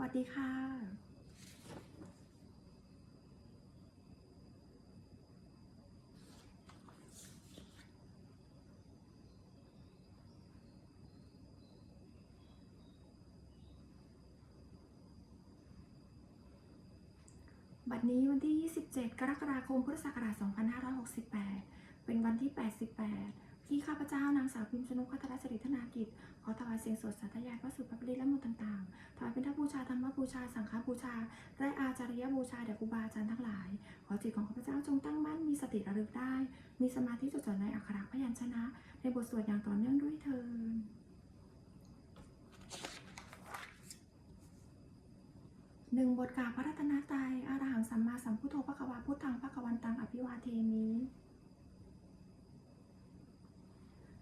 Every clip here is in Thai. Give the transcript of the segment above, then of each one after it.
วัสดีค่ะบัดนี้วันที่ 27 กรกฎาคม พุทธศักราช 2568 เป็นวันที่ 88 ที่ข้าพเจ้านางสาวพิมพ์ชนกพัทรสิริธนากิจ ขอถวายเสียงสดสาธยายพระสุภาพริและมูลต่างๆ ถวายเป็นทบูชาธรรมบูชา สังฆบูชา และอาจาริยบูชาแด่ครูบาอาจารย์ทั้งหลาย ขอจิตของข้าพเจ้าจงตั้งมั่นมีสติระลึกได้ มีสมาธิจดจ่อในอักขระพยัญชนะ ในบทสวดอย่างต่อเนื่องด้วยเถิดหนึ่งบทกล่าวพระรัตนตรัยอรหังสัมมาสัมพุทโธพระควาพุทธังพระกวันตังอภิวาเทมิ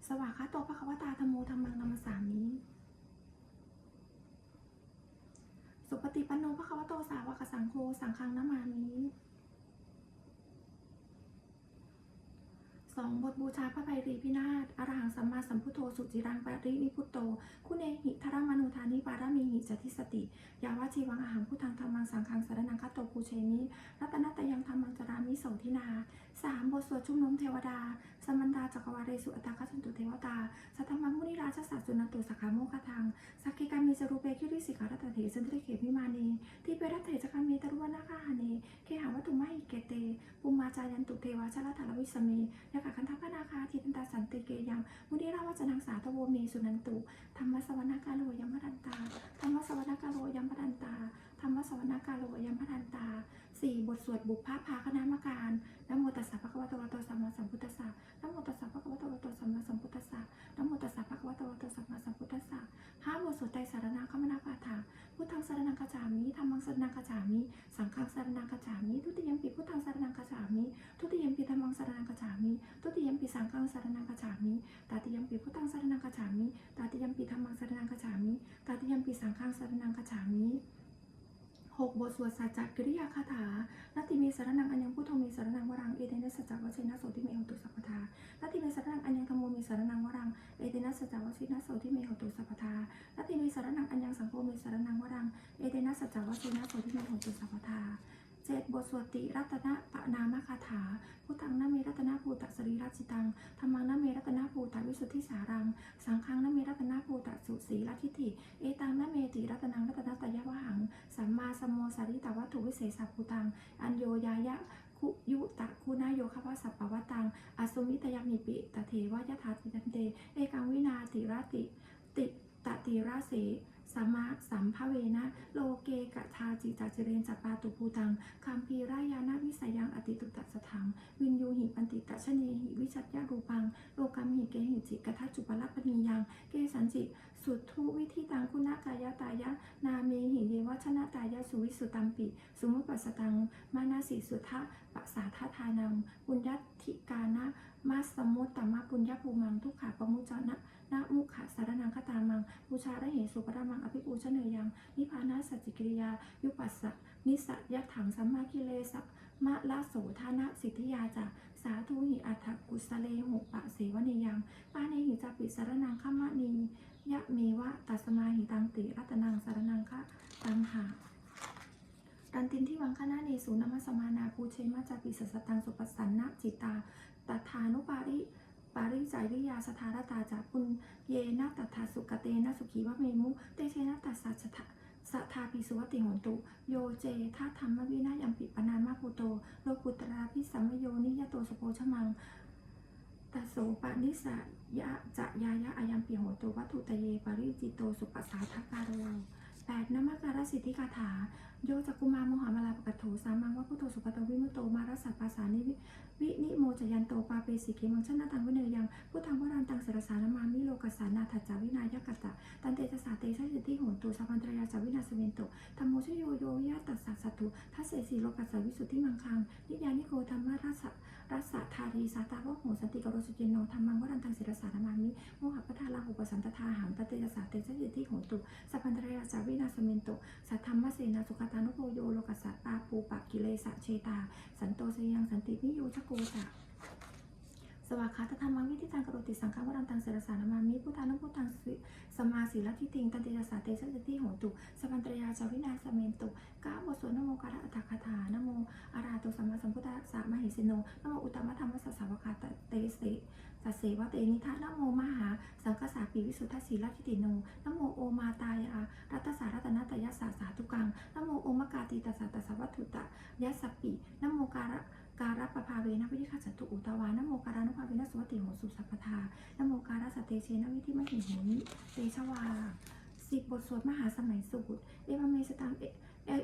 ส วากาโตพระควตาธรรมโมธรรมังนามสสามิสุปฏิปันโนพระควโตสาวกสังโฆสังฆังนามามิ สองบทบูชาพระไพรีพินาศอรหังสัมมาสัมพุทโธสุจิรังปารินิพุตโต คุเนหิทรมนุธานิปารามีหิจติสติ ยาวาชีวังอาหารพุทธังธรรมังสังฆังสารนังคัตโตภูเชมิรัตนตยังธรรมังจรามิโสทินาสามบทสวดชุมนุมเทวดา สมันดาจักรวาเรสุอัตคัสันตุเทวตา สัทธรรมมุนิราชสัสสุนันตุสักขาโมคทัง สักกิการมีสรูเปคิริสิการัตเถสันติเขมิมานีที่เปรัตเถจกามีตรุวนาคาหเนเคหาวัตถุมหิเกเตปุมมาจายันตุเทวาชลธารวิสเมยกะคันทัพพนาคาทิตันตาสันติเกยังมุนิราวัจนังสาตโวเมสุนันตุธรรมสวนากาโลยัมพดันตาธรรมสวนากาโลยัมพดันตาธรรมสวนากาโลยัมพดันตาสี่บทสวดบุพภาพาคณามการนโมตัสสะภะคะวะโตอะระโตสัมมาสัมพุทธัสสะนโมตัสสะภะคะวะโตอะระโตสัมมาสัมพุทธัสสะนโมตัสสะภะคะวะโตอะระหะโตสัมมาสัม วัสสะห้าบทสวดสารนาคมนาปาถาพุทธังสารนังกจามิธรรมังสารนังกจามิ สังฆังสารนังกจามิทุติยมปีพุทธังสารนังกจามิทุติยมปีธรรมังสารนังกจามิทุติยมปีสังฆังสารนังกจามิตาติยมปีพุทธังสารนังกจามิตาติยมปีธรรมังสารนังกจามิตาติยมปีสังฆังสารนังกจามิ หกบทสวดสัจจกิริยาคาถานาติเมสารนังอัญญังพุทโธเมสารนังวรัง เอเตนะสัจจวัชนะโสติเมหตุสัพพทานาติเมสารนังอัญญังธรรมโมเมสารนังวรัง เอเตนะสัจจวัชนะโสติเมหตุสัพพทานาติเมสารนังอัญญังสังโฆเมสารนังวรัง เอเตนะสัจจวัชนะโสติเมหตุสัพพทาเจ็ดบทสวดติรัตนะปะนามคาถาพุทธังนะเมรัตนาภูตะส รีรัจิตังธรรมังนเมรัตนาภูตะวิสุทธิสารัง สังฆังนเมรัตนาภูตะสุสีรัทิฏฐิเอตังนเมติรัตนังรัตนาตยวหัง สัมมาสัมโมสาริตวัตถุวิเศษสัพพุตัง อัญโยยายะคุยุตะคุณายโยคภาสัพปวตังอสุมิตยามิปิตะเทวายถาติตันเต เอกังวินาติรติติตติราเส สัมมาสัมภเวนะ โลเกกะทาจิตาเจเรนจัปปาตุภูตังคัมภีรายานาวิสยังอติตุตัสถัง วินยูหิปันติตะชเนหิวิชัตยารูปัง โลกัมหิเกหิจิกะทัจุปละปนิยัง เกสันจิ สุทุวิธิตังคุณากายตายะ นาเมหิเยวัชนะตายะสุวิสุตัมปิ สุมุปัสตัง มานาสิสุทธะปัสาททานังปุญญธิกานะมาสมุตตมะปุญญภูมังทุกขาปมุจจนะ นะมุขะสารนังคตามังบูชาระเหสุปรมังอภิปูชเนยยัง นิพานาสัจจิกิริยา ยุปัสสะนิสยถังสัมมากิเลสะมะละโสธานะสิทธิยาจะสาธุหิอัฏฐกุสเลหุปะเสวเนยังปาเนหิจาปิสารนังขมะนียะเมวะตัสมาหิตังติรัตนังสารนังคะตังหารันตินที่วังคณะเนสูนมัสมานาภูเชมาจาปิสสตังสุปสันนะจิตาตัทานุปาริ ปาริจาริยาสทารตาจาปุญเยนะตัทาสุกเตนะสุขีวะเมมุ เตเชนะตัสสัจทะสัทธาปิสุวติหนตุ โยเจทัธรรมวินายัมปิปนามาภูโต โลกุตราพิสัมมโยนิยโตสโพชมังตัสโสปานิสยะจะยายะอายัมปิโหตุวัตถุตเยปริจิตโตสุปสาทการโรแปดนมัการสิทธิคาถา โยจักกุมารมหามาลาปกัตโถสามังว่าพุโธสุปตวิมุตโตมารัสสัปปาสานิ วิวินิโมจยันโตปาเปสิกิมังชนะตังวิเนยังพุทธังวรันตังเสรสารามามิโลกัสสานาถัจจาวินายกัตตะตันเตจสาเตชะสิทธิโหนตุสัพพันตรยาจาวินาสเวนโตธรรมโมชโยโยยะตัสสะสัตตุทัสเสสีโลกัสสวิสุทธิมังคังนิยานิโกธรรมรัสสะ รัสสะทารีสาตาวโหสติกโรสุเจโนธรรมังวรันทังเสรสารมามิโมหะปะทาลาหุปสันตทาหังตเตยสาเตชะสิทธิโหตุสัพพันตรยาสาวินาสเมนโตสัทธรรมเสนาสุขตานุโพโยโลกัสสะปาปูปะกิเลสะเชตา สันโตสยังสันตินิโยชโกตะ สวากขาตธรรมังวิธิตังกโรติสังฆวรันตังเสรสานามามิพุทธานุพุทธังสมมาสีลทิติงตันติยาสาเตสัจติโหตุสปันตรยาจาวินาสเมนตุกาบทสวดนโมการะอัตถคาถานโมอาราโตสัมมาสัมพุทธัสสะมหิสิโนนโมอุตตมธรรมสสสาวกาเตเสสัสเสวะเตนิทะนโมมหา สังกสาปีวิสุทธสีลทิติโนนโมโอมาตายารัตสารัตนัตยสาสาธุกังนโมโอมกาติตัสสะตัสวัตถุตะยัสสปินโมการะ การัปภาเวนะวิธิขัสสตุอุตวานโมการานุภาเวนะสวัติโหสุสัพพทานโมการัสเตเชนวิธิมหิหนิเตชวาสิบบทสวดมหาสมัยสูตร เอวเมสตังเอ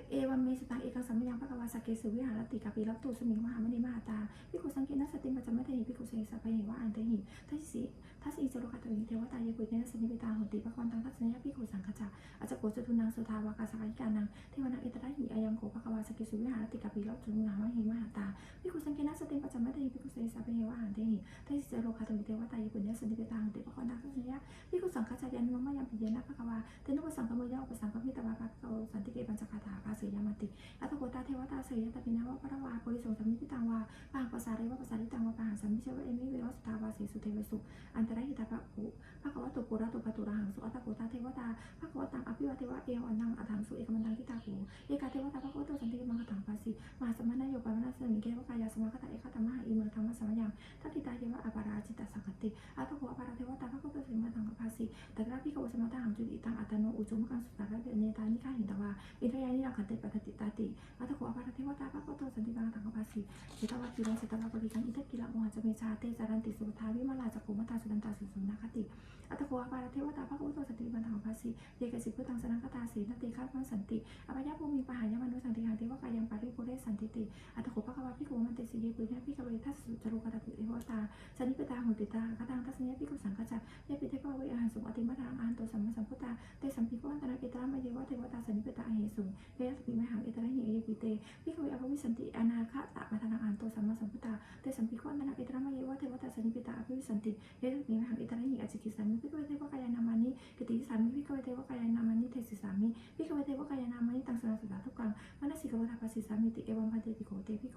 เอวเมสตังเอกังสัมยังพระกวาสเกสุวิหารติกาปีรับตูสมิงมหามณีมหาตาพิกุสังเกนัสติมัจจมัตหิพิกุเสสะพเหวะอันเตหิทัศสิ ทัสสิจโรกัตวิเทวตายกุยเนสนิเปตาโหติปะกวันตังทัศนยพิกุสังขจาอาจจะโกจตุนังสุทาวากาสกิกานังเทวนังเอตระหิอายังโกภะกวาสกเกสุวิหารติกาปีรับตุมหามณีมหาตาพิคุสังเกนัสติปัจจมัตติพิคุเสสะเปเหวะหันเตหิทัสิเจโรคาตมิเทวตายิปุญญสนิเปตาหันเตปะคอนาคัสยพิคุสังฆจายันมะมะยังปิเยนะภะควาเตนุปสังฆมยะอุปสังฆมิตวาภะคะโอสันติเกปัญจคาถาภาเสยามติอัตโกตาเทวตาเสยตปินาวะปะระวาปุริโสสัมมิติตังวาปะหังปัสาเรวะปัสาริตังวาปะหังสัมมิเชวะเอมิเววะสุตาวาเสสุเทวสุอันตรหิตาภะภูภะคะวะโตปุระโตปะตุระหังสุอัตโกตาเทวตาภะคะวะตังอภิวาเทวะเอวันังอัฏฐังสุเอกมันตังทิตาภูเอกาเทวตาภะคะวะโตสันติมังคตังภาสิมหาสมณโยปามนาสมิเกวกายาสมาคตาเอ กภาสิเจตวัตติโรเจตวะปริกังอิทกิละโมหะจเมชาเตจารันติสุทาวิมาลาจักขุมตาสุดันตาสุสุนาคติ อัตโหอปาราเทวตาภะกุตสันติมังทังภาสิเยกสิพุตังสนังคตาสีนติฆาตมังสันติอภัยภูมิปหายมนุสันติหาเทวกายังปาริปุเรสันติติ อัตถโขภควาพิโกมันเตสิเยปุญญาพิกเวทัสสุจรุกตตุเอวตาสันนิปตาหุติตากตังทัศนียพิกุสังขจักยปิเทพเวอาหังสุอติมัทางอันโตสัมมาสัมพุตตาเตสัมพิกวันตนาเอตระมะเยวะเทวตาสันนิปตาเหสุเวสปิมหังเอตระหิเอปิเตพิกเวอภวิสันติอนาคตะมัทางอันตัวสัมมาสัมพุทธาเตสัมพิกวันตนาเอตระมะเยวะเทวตาสันนิปตาอภวิสันติเวสปิมหังเอตระหิอจิกิสามิพิกเวเทวกายานามานิกติสามิพิกเวเทวกายานามานิเทศิสามิพิกเวเทวกายานามานิตังสนาสุดาทุกังมนสิกวทัสสิสามิติเอวัมพันเตติโกเตพิกู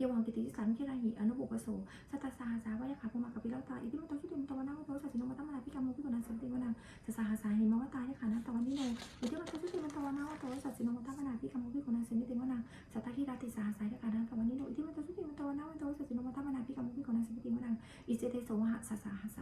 ยวังติติสันคิราหิอนุบุปโสสัตสาสาวายขาภูมากับปิรตาอิทิมโตชิติมตวนาวุโตสัจจิโนมัตตมนาพิกามุพิกุนันสันติวนังสัสาหาสาหิมวตายขานันตวันนิโนอิทิมโตชิติมตวนาวุโตสัจจิโนมัตตมนาพิกามุพิกุนันสันติวนังสัตตหิราติสาหาสายขานันตวันนิโนอิทิมโตชิติมตวนาวุโตสัจจิโนมัตตมนาพิกามุพิกุนันสันติวนังอิเจเตโสวะสัสาหาสา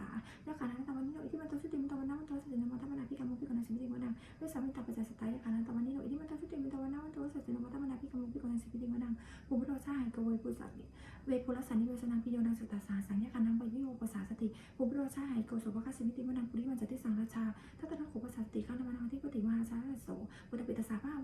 ชาโสปุต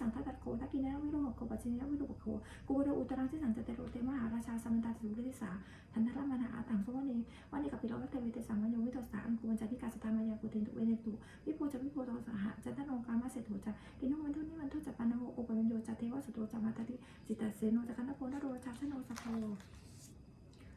สังทัตโกทักกินะวิโรหกโกปัจจินะวิโรหกโกกูเวโรอุตรังที่สังจเตโรเตมหาราชาสัมมันตาสุริสาทันทรมนาอาตังสวเนวันนี้กับปิโรวัตเตเวเตสังวันโยวิโตสาอันกุวันจาริกาสตามายากุเตนตุเวเนตุวิโพจะวิโพโตสหะจันทนองกามาเสรษฐจะกินุมันทุนิมันทุจะปปานโมโอปะมันโยจะเทวสุโตจะมาตติจิตตเสโนจะคันโพนโรชาชโนสัพโพ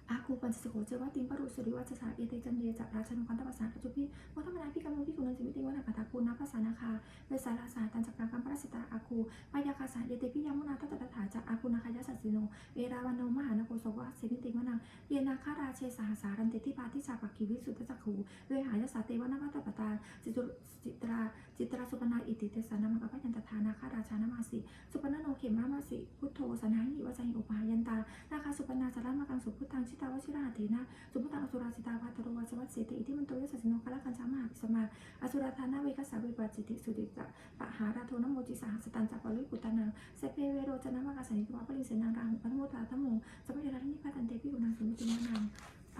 อาคูปัญจสิโขเจวะติงปรุสุริวัจสาเอเตจันเยจะราชนุคันตปัสสะปัจจุพิวัฒนาพิกรรมพิกุลจิมิติวัฒนาตาคูนาภาษานาคาเวสาราสาตันจักรังกัมปรสิตาอาคูปายาคาสาเอเตพิยามุนาทัตตถาจะอาคูนาคายาสัสิโนเอราวันโนมหานโกโสวะเสมิติวนังเยนาคาราเชสหสารันเตติปาทิชาปักขีวิสุทธจักขูเวหายาสาเตวนาวัตปตาจิตุจิตราจิตราสุปนาอิติเตสานามังอภัยันตทานาคาราชานามาสิสุปนโนเขมามาสิพุทโธสนาหิวัจหิอุปายันตานาคาสุปนาจารามากังสุพุทธังชิตาวชิราเถนะสุพุทธังอสุราสิตาวัตโรวัชวัตเสติอิทิมันโตยสัสสิโนคาละคัญชามหาภิสมาอสุราธานาเวกัสสาวิปัสสิติสุติจะปะหาราโทนโมจิสหัสตันจัปปะลุยปุตานังเสเพเวโรจนามากาสันติวะปริเสนารังปันโมตาธโมสัพพะยานิพาตันเตปิกุณังสุนิติมานัง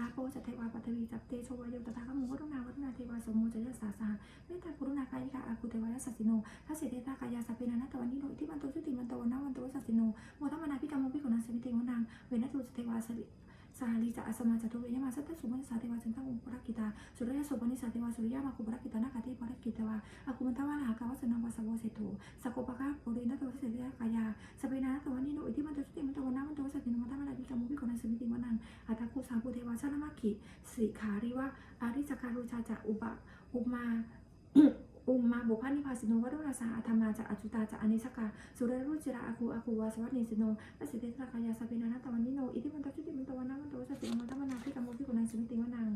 อาโปจัตเทวาปัตวีจัปเตโชวายโยตถาคโมวัฒนาวัฒนาเทวาสมโมจยสาสาเมตตากรุณากายิกาอาคุเทวายสัสสิโนทัสเสเตตากายาสัพเพนานาตวันนิโนอิทิมันโตสุติมันโตวันนาวันโตสัสสิโนโมทัมนาพิกรรมพิกุณังสมิติวนังเวนัตุสเทวาสลิ สาลีจะอสมาจตุเวยมาสัตตสุมานิสาเทวาจันทังอุปรักิตาสุริยสุปนิสาเทวาสุริยมาคุปรักิตานาคาเทปรักิตวาอาคุมันตวาลหากาวสนังวาสวเสตุสกุปะกาปุรินัตวเสติยกายาสเปนาตวันนิโนอิทิมันตุสติมันตวนามันตวสตินโมทัมนาพิกรรมพิกุณังสมิติวนังอัตตะคุสาภูเทวาชานามาคิสิขาริวะอาริจการุชาจะอุปะอุมา อุมมาบุพานิพาสิโนวัดราสาอาธรรมาจะอจุตาจะอนิสกาสุรรุจิระอาคูอาคูวาสวัสดิสิโนตัสสิเตสกายาสเปนานาตวันนิโนอิทิมันตจุติมันตวันนามันตวสัตติมันตมนาพิกรรมพิกุณังสมิติวนัง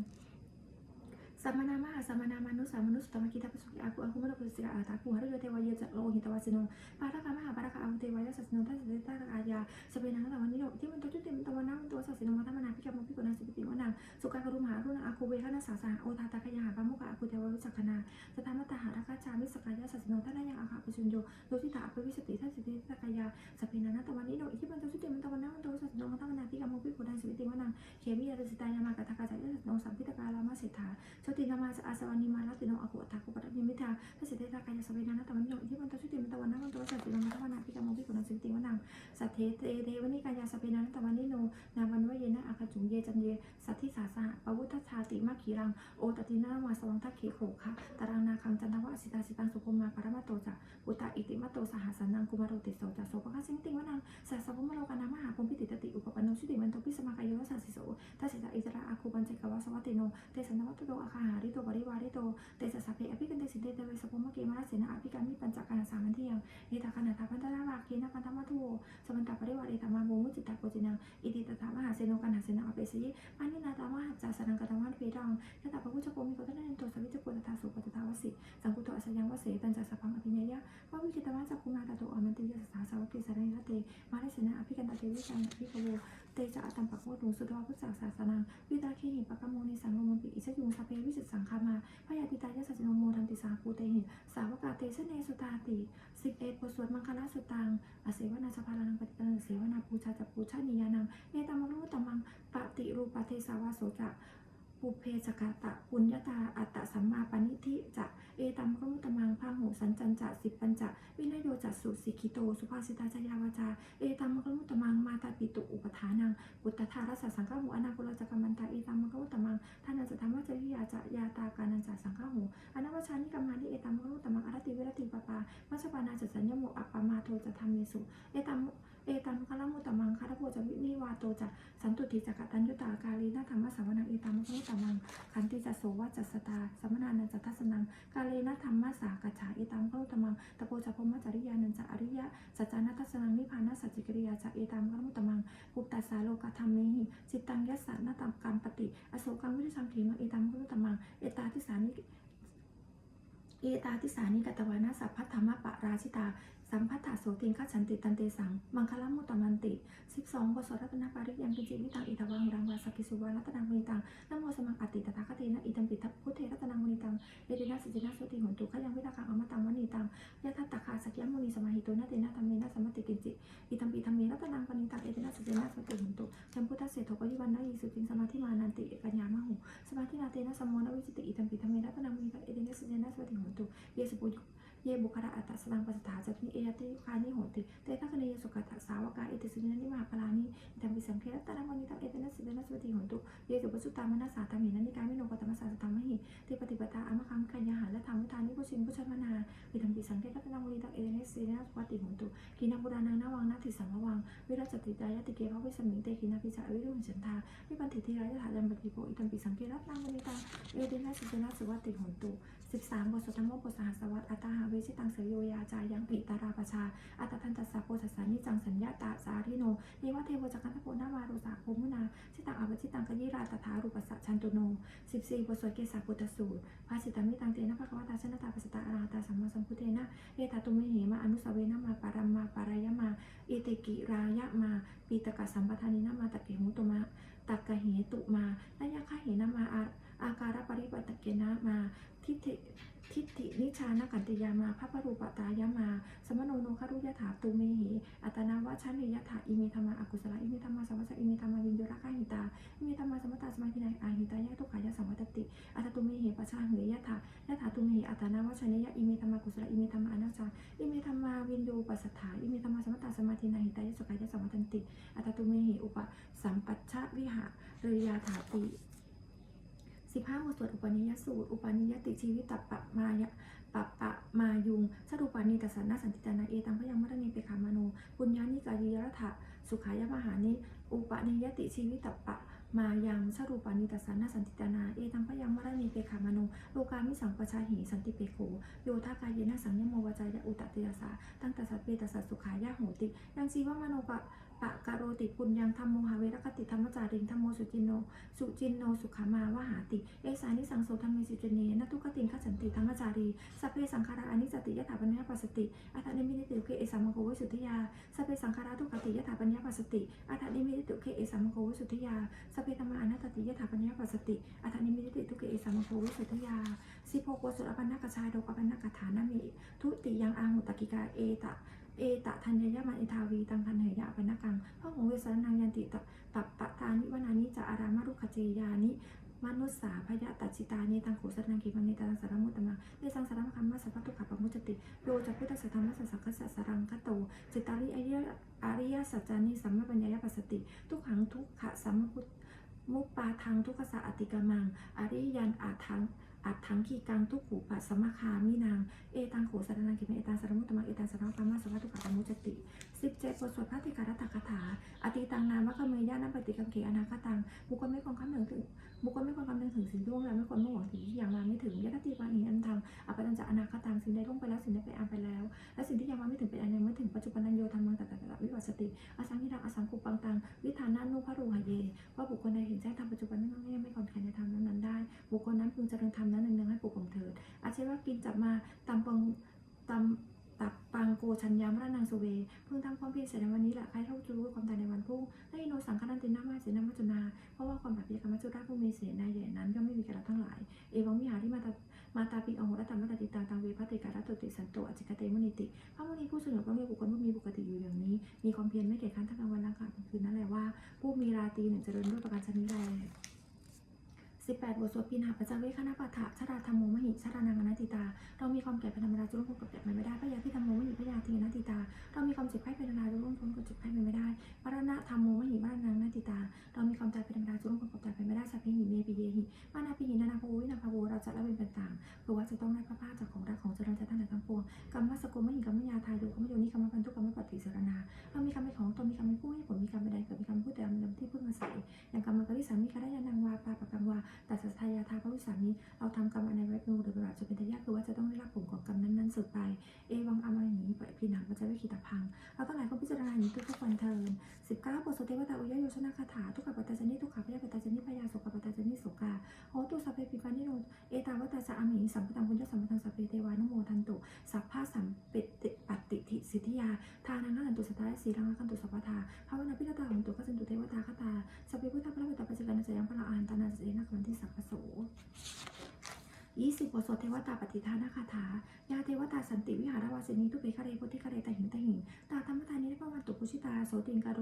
สัมมนามหาสัมมนามานุสามานุสตมกิตาปสุกิอากุอากุมรกุสิระอาตาคุหะเรเทวายะจะโลหิตวาสิโนปาทกามหาปาทกาอาหุเทวายสัสสิโนทัสเตตากายาสเปนังตะวันนิโนที่มันตจุติมันตวันนามันตวสัสสิโนมัตมนาพิกรรมพิกุณังสมิติวนังสุกากรุมหารุณอาคูเวหนาสาสาโอทาตากยาหาปามุกะอาคูเทวาวิจักนาสถามตหาราคาจามิสกายะสัสสิโนทันายังอาคาปุชุนโยโยติตาอภิวิสติทัสเตตากายาสเปนังตะวันนิโนที่มันตจุติมันตวันนามันตวสัสสิโนมัตมนาพิกรรมพิกุณังสมิติวนังเคมิยาสิตายามากตากาจายสัสสิโนสัมพิตกาลามาเสถาชตินามาจะอาสวานิมาลติโนอากุตักกุปตะนิมิตาพระสิทธิตากายสเวนานาตวันโยที่มันตชุติมันตวันนามันตวสัตติมันตวนาพิกามพิกุณสิติวนังสัทเทเตเทวนิกายาสเปนานาตวันนิโนนาวันวเยนะอาคาจุงเยจันเยสัทธิสาสะปวุทชาติมาขีรังโอตตินามาสวังทักเขโขคะตารังนาคังจันทวะสิตาสิตังสุภมาปรมาโตจะปุตตะอิติมาโตสหัสนังกุมารโรติโสจะโสภคสิมิติวนังสัสสะพุมโลกานามหาพมพิติตติอุปปันโนชุติมันโตพิสมากายโยสัสสิโสต จาสนังกตวันเพดังยะตาพระพุทธโกมิโกตนะนันโตสวิจโกตถาสุปตถาวสิสังคุตอสยังวเสตันจัสสะพังอภิญญะวะวิจิตวะจักคุมาตโตอมันติยสสาสาวกิสารยะเตมาริเสนะอภิกันตเตวิจังอภิกโวเตจะอัตัมปักโมตุสุตวะพุทธศาสนังวิตาคีหิปะกโมนิสังโมมปิอิสยุงสเปวิจิตสังคามาพยาติตายาสัจโนโมทันติสาภูเตหิสาวกาเตชเนสุตาติสิบเอ็ดบทสวดมังคลาสุตังอเสวนาสภา โตจะสันตุติจักตัญยุตากาลีนาธรรมสาวนังเอตัมมุตตมังขันติจะโสวัจจสตาสัมนานันจะทัสนังกาเลนธรรมสากฉาเอตัมมุตตมังตะโพจะพมจริยานันจะอริยะสัจจานัทัสนังนิพานัสสัจจิกริยาจะเอตัมคาลมุตมังปุตตสสาโลกธรรมเมหิจิตตังยัสสะนาตัมกรรมปฏิอโศกังวิริสัมถีมังเอตัมคาลมุตมังเอตาทิสานิเอตาทิสานิกตวานาสัพพัทธรรมปะราชิตา สัมพัทธาโสติงคัจฉันติตันเตสัง มังคลมุตตมันติ 12บทสวดรัตนปาริยังกิจิวิตังอิทวังรังวาสกิสุวารัตนังมุนิตังนโมสมังอติตถาคเตนะอิตัมปิทัพพุทเทรัตนังมุนิตังเอตินะสิจินะโสติโหนตุขยังวิตากังอมตังวณีตังยะทัตตะคาสักยมุนีสมาหิโตนะเตนะธรรมเมนะสมติกิจิอิตัมปิธรรมเมรัตนังปณิตังเอตินะสิจินะโสติโหนตุยัมพุทธเสโทปยิวันนะยิสุติงสมาธิมานันติปัญญามหุสมาธินาเตนะสมโมนวิจิติอิตัมปิธรรมเมรัตนังมุนิตังเอตินะสิจินะโสติโหนตุ สีนะสิเตนะสุติโหตุกินาบุรานังนาวังนาติสังวัง วิรัจติตายติเก วนิตังเอเตนะสิเตนะสุติโหตุ13บทสวดธรรมบทสหัสวัตอัตตาหาเวชิตังเสยโยยาจายังปิตาราปชา อัตทันตัสสะโพสสานิจังสัญญาตาสาริโนเยวะเทวจักรันทโพนามารุสาโพมุนาชิตังอวชิตังกยิราตถารุปัสสะชันตุโน14บทสวดเกสาปุตตสูตรภาสิตามิตังเตนะภะควตาชนะตาปัสตาอรหัตาสัมมาสัมพุเทนะเอตาตุเมเหมาอนุสเวนะมาปารัมมาปารายมาอิติกิรายะมาปีตกะสัมปทานินะมาตะเกหุตุมาตักกะเหตุมานัยยะคะเหนะมาอา อาการปริปัตะเกนะมาทิฏฐิทิฏฐินิชานกันติยามาพระปรูปตายามา สมโนโนคารุยถาตุเมหิ อัตนาวชันเนยถาอิเมธรรมาอกุศลอิเมธรรมาสัมวัสสะอิเมธรรมาวินโยรักขาหิตาอิเมธรรมาสมตาสมาธินายอาหิตายะทุกขายะสัมวัตติอัตตุเมหิปชชาเหยยถายถาตุเมหิอัตนาวชันเนยอิเมธรรมากุศลอิเมธรรมาอนาจาอิเมธรรมาวินโยปัสสถาอิเมธรรมาสมตาสมาธินายหิตายะสุขายะสัมวัตติอัตตุเมหิอุปสัมปัชชะวิหะเรยาถาติ สิบห้าบทสวดอุปนิยสูตร อุปนิยติชีวิตตัปปะมายะปะปะมายุงสรุปานิตัสสนาสันติตานาเอตังพยังมรณีเปคามาโนปุญญานิกายิยรัฐะสุขายมหานิอุปนิยติชีวิตตัปปะมายังสรุปานิตัสสนาสันติตานาเอตังพยังมรณีเปคามาโนโลกามิสังปชาหิสันติเปโขโยธากายเยนะสังยโมวจายะอุตติยาสาตั้งแต่สัตเปตัสสุขายะโหติ ยังชีวมโนปะ ปะกะโรติปุญญังธรรมโมหาเวรคติธรรมจาริงธรรมโมสุจินโน สุจินโน สุขามาวหาติเอสานิสังโสธรรมิสิจเนนทุกติงขจันติธรรมจารีสัพเพสังขาราอนิจติยถาปัญญาปัสสติอัตถนิมิติตุเคเอสัมมโกวิสุทธิยาสัพเพสังขาราทุกติยถาปัญญาปัสสติอัตถนิมิติตุเคเอสัมมโกวิสุทธิยาสัพเพธรรมานัตติยถาปัญญาปัสสติอัตถนิมิติตุเคเอสัมมโกวิสุทธิยาสิบหกวสุอปันนกชายโดกอปันนกฐานามิทุติยังอาหุตกิกาเอตะ เอตะทัญญามาอิทาวีตังคันเหยะปนกังพระหงเวสรนังยันติตะตัปปะตานิวนานิจะอารามารุขเจยานิมนุสสาพยะตัจิตานิตังโขสนังกิมังเนตังสารมุตตมังเนสังสารมคัมมัสสะพัตตุขปมุจติโยจะพุทธสัทธรรมสัสสะกัสสะสรังคโตจิตาริอริยอริยสัจจานิสัมมปัญญายปัสสติทุกขังทุกขะสัมมุตมุปปาทังทุกขสะอติกามังอริยันอาทัง อัดทั้งขีกังทุกขูปัสสมคามินาง เอตังโขสรนังกิเมเอตังสารมุตตมังเอตังสารมัมมัสสะพัตถุขะปะมุจติ สิบเจ็ดบทสวดพระติการัตถคาถาอติตังนามะขเมยะนัปปฏิกังเขอนาคตังบุคคลไม่ควรคำนึงถึงบุคคลไม่ควรคำนึงถึงสิ่งล่วงแล้วไม่ควรมุ่งหวังถึงที่ยังมาไม่ถึงยะตติปานิอันธรรมอปตัญจะอนาคตังสิ่งใดล่วงไปแล้วสิ่งใดไปอานไปแล้ว และสิ่งที่ยังมาไม่ถึงเป็นอันยังไม่ถึงปัจจุบันนันโยธรรมังตัตตะวิวัสติอสังหิรังอสังคุปังตังวิธานานุพระรูหะเยว่าบุคคลใดเห็นแจ้งธรรมปัจจุบันนั้นไม่ไม่ก่อนใครในธรรมนั้นได้ บุคคลนั้นพึงเจริญธรรมนั้นเนืองให้ปลุกผมเถิดอาเชว่ากินจับมาตำปองตำตับปังโกชัญญามร แสดงวันนี้แหละใครเท่าจะ ทสวดพินาปัจจเวคณปัฏฐะชราธรรมโมมหิชรานังอนัตติตา เรามีความแก่เป็นธรรมดาจุลงกับแก่ไม่ได้พยาธิธรรมโมมหิพยาธิอนัตติตา เรามีความเจ็บไข้เป็นธรรมดาจุลงพ้นกับเจ็บไข้เป็นไม่ได้มรณะธรรมโมมหิมรณังอนัตติตา เรามีความตายเป็นธรรมดาจุลงพ้นกับตายเป็นไม่ได้สัพเพหิเมปิเยหิมานาปิหินานาภูวินาภโวเราจะละเว้นเป็นต่างคือว่าจะต้องได้พระภาคจากของรักของเจริญใจทั้งหลายทั้งปวงกรรมวสกุลมหิกรรมยาทายดูกรรมโยนิกรรมพันธุกรรมปฏิสารนาเรามีกรรมเป็นของตนมีกรรมเป็นผู้ให้ผลมีกรรมเป็นใดเกิดมีกรรมผู้แต่ดำที่พึ่งอาศัยอย่างกรรมกริสามีคดายานังวาปาปะกังวาแต่สัทายาทาพระวิสามีเราทำกรรมอันใดไว้เป็นหรือเปล่าจะเป็นทายาทคือว่าจะต้องได้รับผลของกรรมนั้นๆสืบไป เอวังอามาอย่างนี้ปล่อยพินาปัจจัยวิคิตพังเราต้องหลายก็พิจารณาอย่างนี้ทุกๆวันเทินสิบเก้าบทสเทวตาอุยโยชนะคาถาทุกขปัตตาจนิทุกขพยาปัตตาจนิพยาสุขปัตตาจนิสุกาโหตุสัพเพปิปานิโนเอตาวตาสะอามิสัมปตังพุญญสัมปตังสัพเพเทวานุโมทันตุสัพพะสัม สติงกโร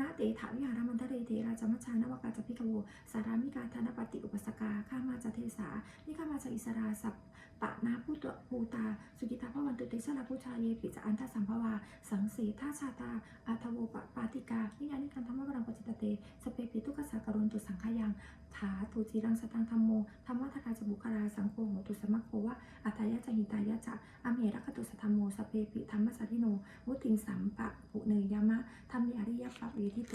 นาเตถาวิหารมันทะเรเทราจมัชชานวกาจพิกโวสารามิกาธนปฏิอุปสกาข้ามาจเทสานิข้ามาจอิสราสัพปะนาผู้ตัวภูตา สุกิตาพวันตุเตชะลาผู้ชาเยปิจอันทสัมภวา สังเสท่า ชาตาอาทโวปปาติกานิยานิการธรรมวรังปจิตเต สเปปิทุกสาการุนตุสังขยังถาตุจีรังสตังธรรมโมธรรมะทกาจบุคลาสังโฆโหตุสมัคโควะอัตายะจหิตายะจะอเมรักตุสธรรมโมสเปปิธรรมสัทธิโนมุติงสัมปะปุเนยยามะธรรมิอริยปะเวทิเต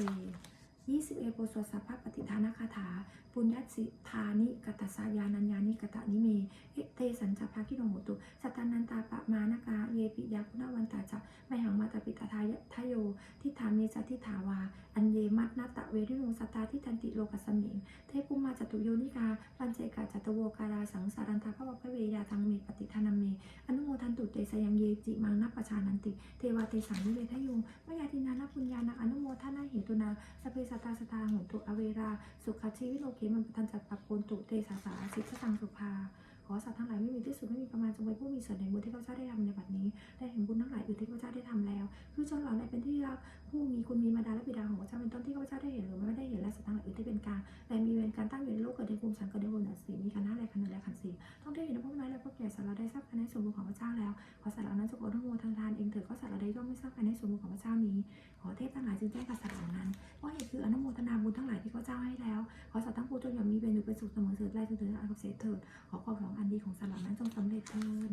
21โปโสสัพพปฏิทานคาถาปุญญสิทานิกตัสสายานัญญานิกตะนิเมเอเตสัญจภาคิโนโหตุสัตตานันตาปะมานกาเยปิยาคุณวันตาจะไมหังมาตปิตาทายทโยทิธาเมจัทิธาวา อันเยมัตนาตะเวริโนสัตตาทิทันติโลกัสสมิงเทพุมาจตุโยนิกาปัญเจกาจตโวการาสังสารันทาภวะพระเวยาทังเมปฏิทานเมอนุโมทันตุเตสยังเยจิมังนัปปชานันติ เทวาเตสังนิเวทยุงมยาตินานาปุญญานาอนุโมทนาเหตุนาสเพสตาสตาโหตุอเวรา สุขชีวิโลเกมันทันจัตปปโนตุเตสาสาสิทธตังสุภาขอสัตว์ทั้งหลายไม่มีที่สุดไม่มีประมาณจงเป็นผู้มีส่วนในบุญที่ข้าพเจ้าได้ทำในบัดนี้ ได้เห็นบุญทั้งหลายอื่นที่ข้าพเจ้าได้ทำแล้วคือจนเราได้เป็นที่รักผู้มีคุณมีมารดาและบิดาของข้าพเจ้าเป็นต้นที่ข้าพเจ้าได้เห็นหรือไม่ได้เห็นและสัตว์ทั้งหลายอื่นที่เป็นกลางแต่มีเวรการตั้งอยู่ในโลกเกิดในภูมิสังเกิดในบนสีมีขันธ์ห้าและขันธ์หนึ่งและขันธ์สี่ต้องได้เห็นในพวกนั้และพวกแก่สัตว์เราได้ทราบภายในส่วนบุญของพระเจ้าแล้วขอสัตว์เหล่านั้นจงอดอนุโมทนาทานเองเถิดก็สัตว์เราได้ย่อมไม่ทราบภายในส่วนบุญของพระเจ้านี้ขอเทพทั้งหลายจึงแจ้งกับสัตว์เหล่านั้นว่าเหตุคืออนุโมทนาบุญทั้งหลายที่พระเจ้าให้แล้ว ขอสัตว์ทั้งปวงจงอย่ามีเวรหรือเป็นสุขเสมอเถิดไล่จนถึงอาเสถิดขอความหวังอันดีของสัตว์เหล่านั้นจงสำเร็จเถิด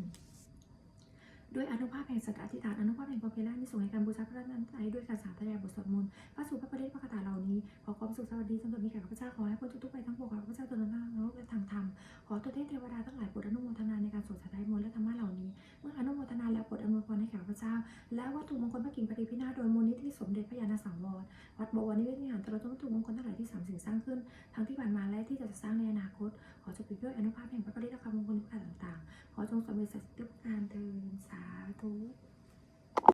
ด้วยอนุภาพแห่งสัตย์อธิษฐานอนุภาพแห่งความเพียรและที่ส่งให้การบูชาพระนันใจด้วยการสาธยายบทสวดมนต์พระสุภาพประเดชพระคาถาเหล่านี้ขอความสุขสวัสดีจงเกิดมีแก่ข้าพเจ้าขอให้พ้นทุกข์ไปทั้งปวงขอข้าพเจ้าเจริญทางโลกและทางธรรมขอตัวเทพเทวดาทั้งหลายโปรดอนุโมทนาในการสวดสาธยายมนต์และธรรมะเหล่านี้เมื่ออนุโมทนาแล้วโปรดอำนวยพรให้แก่ข้าพเจ้า และวัตถุมงคลพระกิ่งปฏิพินาโดยมูลนิธิสมเด็จพระยาณสังวรวัดบวรนิเวศวิหารตลอดวัตถุมงคลทั้งหลายที่สามสิ่งสร้างขึ้น ทั้งที่ผ่านมาและที่จะสร้างในอนาคต ขอจงเป็นด้วยอนุภาพแห่งพระปริตและคำมงคลทุกการต่างๆ ขอจงสำเร็จสัจทุกการเถิ thú.